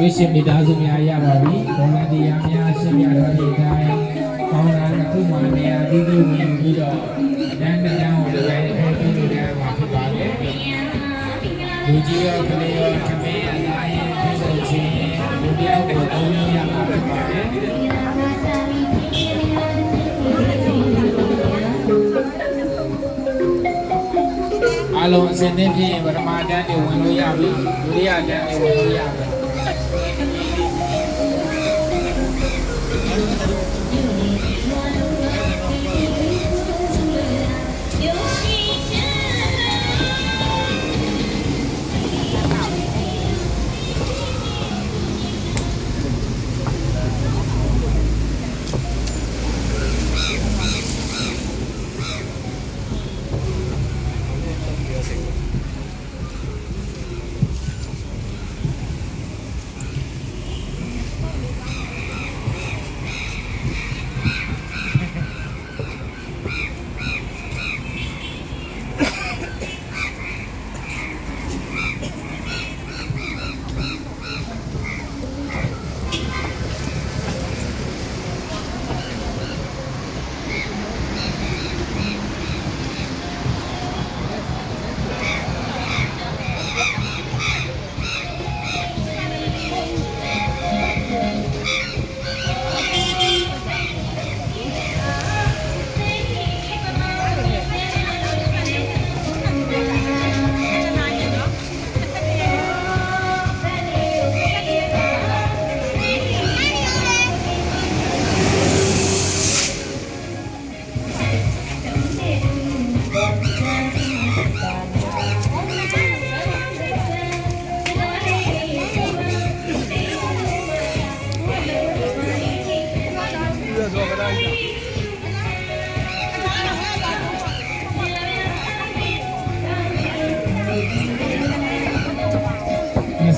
ဝိရှင်မိသားစုများရပါပြီဒေါ်လာတရားများရှင်းပြထားတဲ့အတိုင်းကောင်းတာတစ်ခုမှနေရာဒီဒီဝင်ပြီးတော့အတန်းတရားကိုလည်းအဲ့ဒီလိုလည်းမှာဖြစ်ပါတယ်လူကြီးရောကလေးရောခမင်းအသားရင်ပြည်သူချင်းလူပြောက်ကိုအုံးရမှာဖြစ်ပါတယ်အားလုံးအစဉ်သင်းဖြစ်ရင်ပထမတန်းတွေဝင်လို့ရပြီဒုတိယတန်းတွေဝင်လို့ရပြီ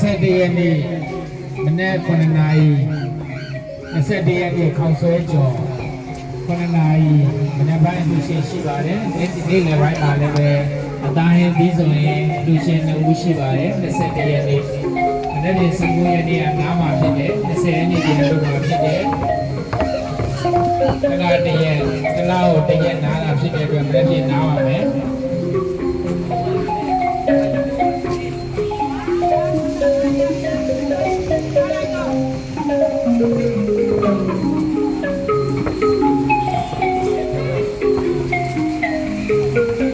21ရက်နေ့မနေ့9နာရီ21ရက်နေ့ခေါင်းဆွဲကြော်9နာရီမနေ့ပိုင်းလူရှင်ရှိပါတယ်ဒီနေ့လည်းပိုင်းမှာလည်းပဲအသားဟင်းပြီးဆိုရင်လူရှင်2ဦးရှိပါတယ်21ရက်နေ့မနေ့က19ရက်နေ့ကနားမှာဖြစ်တယ်20ရက်နေ့ဒီလိုမှာဖြစ်တယ်ကလာတရက်ကလာကိုတရက်နားတာဖြစ်တဲ့အတွက်မနေ့ကနားပါမယ်